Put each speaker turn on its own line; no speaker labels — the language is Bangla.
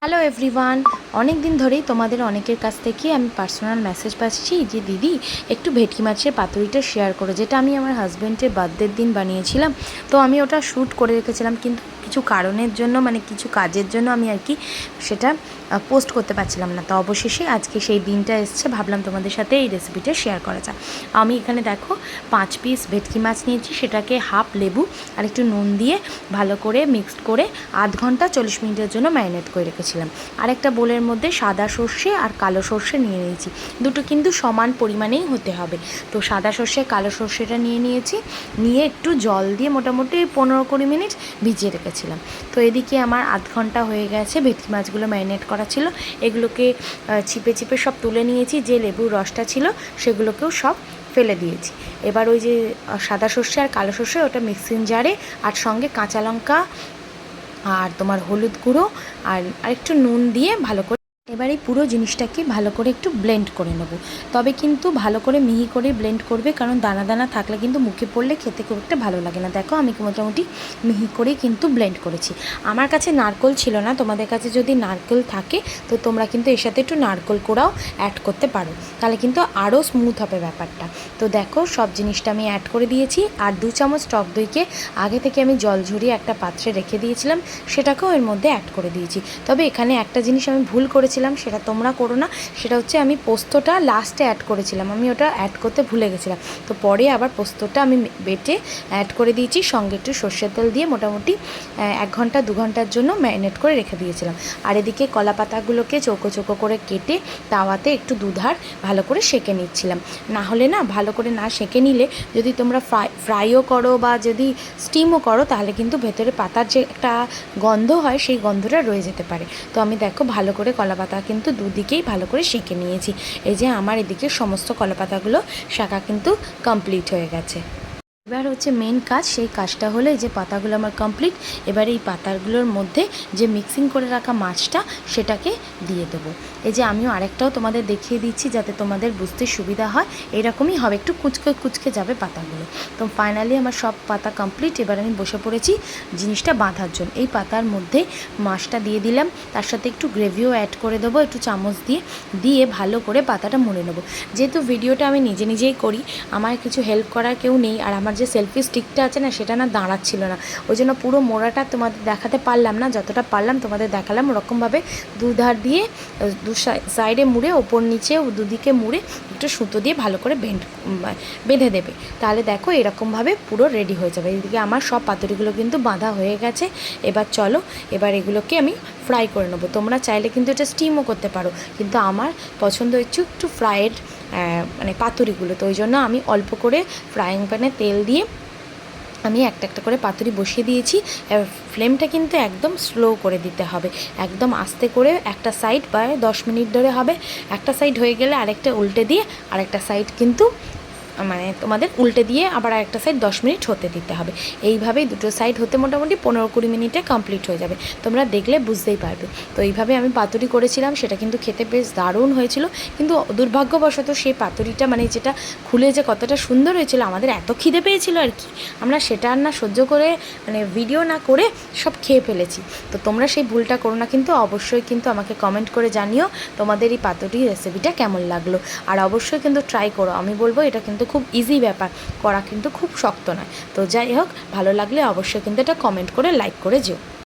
hello everyone. অনেক দিন ধরেই তোমাদের অনেকের কাছ থেকে আমি পার্সোনাল মেসেজ পাচ্ছি যে, দিদি, একটু ভেটকি মাছের পাতুরিটা শেয়ার করো। যেটা আমি আমার হাজব্যান্ডের বার্থডের দিন বানিয়েছিলাম। তো আমি ওটা শ্যুট করে রেখেছিলাম, কিন্তু কিছু কারণের জন্য মানে কিছু কাজের জন্য আমি আর কি সেটা পোস্ট করতে পারছিলাম না। তো অবশেষে আজকে সেই দিনটা এসছে, ভাবলাম তোমাদের সাথে এই রেসিপিটা শেয়ার করা যাক। আমি এখানে দেখো, পাঁচ পিস ভেটকি মাছ নিয়েছি, সেটাকে হাফ লেবু আর একটু নুন দিয়ে ভালো করে মিক্সড করে আধ ঘণ্টা চল্লিশ মিনিটের জন্য ম্যারিনেট করে রেখেছিলাম। আর একটা বোলের মধ্যে সাদা সর্ষে আর কালো সর্ষে নিয়ে নিয়েছি। দুটো কিন্তু সমান পরিমাণেই হতে হবে। তো সাদা সর্ষে, কালো সর্ষেটা নিয়ে নিয়েছি। নিয়ে একটু জল দিয়ে মোটামুটি পনেরো কুড়ি মিনিট ভিজিয়ে রেখেছিলাম। তো এদিকে আমার আধ ঘণ্টা হয়ে গেছে, ভেটকি মাছগুলো ম্যারিনেট করা ছিল। এগুলোকে চিপে চিপে সব তুলে নিয়েছি। যে লেবুর রসটা ছিল সেগুলোকেও সব ফেলে দিয়েছি। এবার ওই যে সাদা সর্ষে আর কালো সর্ষে ওটা মিক্সিং জারে আর সঙ্গে কাঁচা লঙ্কা আর তোমার হলুদ গুঁড়ো আর আরেকটু নুন দিয়ে ভালো করে এবার পুরো জিনিসটাকে ভালো করে একটু ব্লেন্ড করে নেব। তবে কিন্তু ভালো করে মিহি করে ব্লেন্ড করবে, কারণ দানা দানা থাকলে কিন্তু মুখে পড়লে খেতে খুব একটা ভালো লাগে না। দেখো, আমি মোটামুটি মিহি করেই কিন্তু ব্লেন্ড করেছি। আমার কাছে নারকোল ছিল না, তোমাদের কাছে যদি নারকেল থাকে, তো তোমরা কিন্তু এর সাথে একটু নারকেল কোড়াও অ্যাড করতে পারো। তাহলে কিন্তু আরও স্মুথ হবে ব্যাপারটা। তো দেখো, সব জিনিসটা আমি অ্যাড করে দিয়েছি, আর দু চামচ টক দইকে আগে থেকে আমি জল ঝরিয়ে একটা পাত্রে রেখে দিয়েছিলাম, সেটাকেও এর মধ্যে অ্যাড করে দিয়েছি। তবে এখানে একটা জিনিস আমি ভুল করেছিলাম, সেটা তোমরা করো না। সেটা হচ্ছে আমি পোস্তটা লাস্টে অ্যাড করেছিলাম। আমি ওটা অ্যাড করতে ভুলে গেছিলাম। তো পরে আবার পোস্তটা আমি বেটে অ্যাড করে দিয়েছি, সঙ্গে একটু সর্ষের তেল দিয়ে মোটামুটি এক ঘণ্টা, দু ঘণ্টার জন্য ম্যারিনেট করে রেখে দিয়েছিলাম। আর এদিকে কলা পাতাগুলোকে চৌকো চৌকো করে কেটে তাওয়াতে একটু দুধার ভালো করে সেঁকে নিচ্ছিলাম। না হলে না ভালো করে না সেঁকে নিলে যদি তোমরা ফ্রাই, ফ্রাইও করো বা যদি স্টিমও করো, তাহলে কিন্তু ভেতরে পাতার যে একটা গন্ধ হয়, সেই গন্ধটা রয়ে যেতে পারে। তো আমি দেখো ভালো করে কলা পাতা কিন্তু দুদিকেই ভালো করে সেঁকে নিয়েছি। এই যে আমার এদিকে সমস্ত কলাপাতাগুলো শাখা শাঁকা কিন্তু কমপ্লিট হয়ে গেছে। এবার হচ্ছে মেন কাজ, সেই কাজটা হলো যে পাতাগুলো আমার কমপ্লিট এবার এই পাতাগুলোর মধ্যে যে মিক্সিং করে রাখা মাছটা, সেটাকে দিয়ে দেবো। এই যে আমিও আরেকটাও তোমাদের দেখিয়ে দিচ্ছি যাতে তোমাদের বুঝতে সুবিধা হয়, এরকমই হবে, একটু কুচকে কুচকে যাবে পাতাগুলো। তো ফাইনালি আমার সব পাতা কমপ্লিট এবার আমি বসে পড়েছি জিনিসটা বাঁধার জন্য। এই পাতার মধ্যে মাছটা দিয়ে দিলাম, তার সাথে একটু গ্রেভিও অ্যাড করে দেবো, একটু চামচ দিয়ে দিয়ে ভালো করে পাতাটা মুড়ে নেব। যেহেতু ভিডিওটা আমি নিজে নিজেই করি, আমার কিছু হেল্প করার কেউ নেই, আর আমার যে সেলফি স্টিকটা আছে না, সেটা না দাঁড়াচ্ছিল না। ওই জন্য পুরো মোড়াটা তোমাদের দেখাতে পারলাম না, যতটা পারলাম তোমাদের দেখালাম। ওরকমভাবে দুধার দিয়ে, দু সাইডে মুড়ে, ওপর নিচে দুদিকে মুড়ে একটু সুতো দিয়ে ভালো করে বেঁধ বেঁধে দেবে। তাহলে দেখো এরকমভাবে পুরো রেডি হয়ে যাবে। এদিকে আমার সব পাতুরিগুলো কিন্তু বাঁধা হয়ে গেছে। এবার চলো, এবার এগুলোকে আমি ফ্রাই করে নেব। তোমরা চাইলে কিন্তু এটা স্টিমও করতে পারো। কিন্তু আমার পছন্দ হচ্ছে একটু ফ্রায়েড মানে পাতুরিগুলো। তো ওই জন্য আমি অল্প করে ফ্রাইং প্যানে তেল দিয়ে আমি একটা একটা করে পাতুরি বসিয়ে দিয়েছি। ফ্লেমটা কিন্তু একদম স্লো করে দিতে হবে। একদম আস্তে করে একটা সাইড বা দশ মিনিট ধরে হবে। একটা সাইড হয়ে গেলে আরেকটা উল্টে দিয়ে আরেকটা সাইড কিন্তু মানে তোমাদের উল্টে দিয়ে আবার আরেকটা সাইড দশ মিনিট হতে দিতে হবে। এইভাবেই দুটো সাইড হতে মোটামুটি পনেরো কুড়ি মিনিটে কমপ্লিট হয়ে যাবে। তোমরা দেখলে বুঝতেই পারবে। তো এইভাবে আমি পাতুরি করেছিলাম, সেটা কিন্তু খেতে বেশ দারুণ হয়েছিল। কিন্তু দুর্ভাগ্যবশত সেই পাতুরিটা মানে যেটা খুলে যে কতটা সুন্দর হয়েছিল, আমাদের এত খিদে পেয়েছিল আর কি। আমরা সেটা আর না সহ্য করে মানে ভিডিও না করে সব খেয়ে ফেলেছি। তো তোমরা সেই ভুলটা করো না কিন্তু, অবশ্যই কিন্তু আমাকে কমেন্ট করে জানিও তোমাদের এই পাতুরি রেসিপিটা কেমন লাগল। আর অবশ্যই কিন্তু ট্রাই করো। আমি বলব এটা কিন্তু খুব ইজি ব্যাপার। করা কিন্তু খুব শক্ত নয়। তো যাই হোক, ভালো লাগলে অবশ্যই কিন্তু এটা কমেন্ট করে লাইক করে যেও।